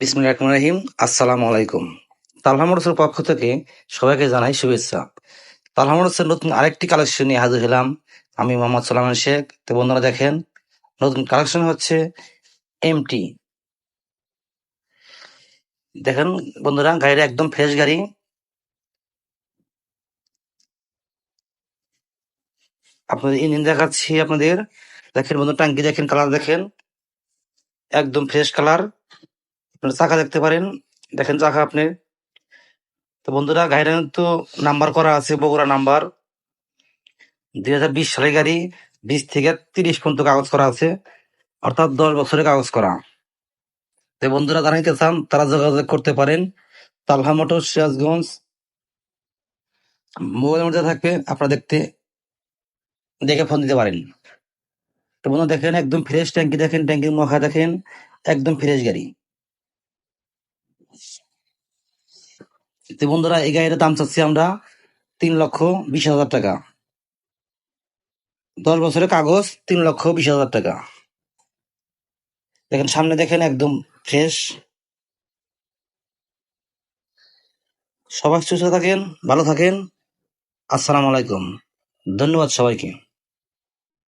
বিসমুল্লাহ রহমান রহিম। আসসালামু আলাইকুম। তালহা মোটরসের পক্ষ থেকে সবাইকে জানাই শুভেচ্ছা। তালহা মোটরসের নতুন আরেকটি কালেকশন নিয়ে হাজির হলাম আমি মোহাম্মদ সালামান শেখ। তো বন্ধুরা দেখেন, নতুন কালেকশন হচ্ছে এমটি দেখেন বন্ধুরা গাড়িটা একদম ফ্রেশ গাড়ি। আপনাদের ইঞ্জিন দেখাচ্ছি আপনাদের। দেখেন বন্ধু টাঙ্কি দেখেন, কালার দেখেন। একদম ফ্রেশ কালার। আপনার চাকা দেখতে পারেন। দেখেন চাকা আপনি। তো বন্ধুরা গাড়িটা তো নাম্বার করা আছে, বগুড়া নাম্বার দুই হাজার বিশ সালের গাড়ি, বিশ থেকে তিরিশ পর্যন্ত কাগজ করা আছে। অর্থাৎ দশ বছরের কাগজ করা। তো বন্ধুরা, যারা নিতে চান, তারা যোগাযোগ করতে পারেন। তালহা মোটর সিরাজগঞ্জ। মোবাইল মধ্যে থাকবে, আপনারা দেখতে, দেখে ফোন দিতে পারেন। তো বন্ধু দেখেন একদম ফ্রেশ ট্যাঙ্কি, দেখেন ট্যাঙ্কির মুখা দেখেন একদম ফ্রেশ গাড়ি। তো বন্ধুরা, এই গাড়িটার দাম চাচ্ছি আমরা তিন লক্ষ বিশ হাজার টাকা। দশ বছরের কাগজ, তিন লক্ষ বিশ হাজার টাকা। দেখেন, সামনে দেখেন, একদম ফ্রেশ সবাই সুস্থ থাকেন, ভালো থাকেন। আসসালামু আলাইকুম। ধন্যবাদ সবাইকে।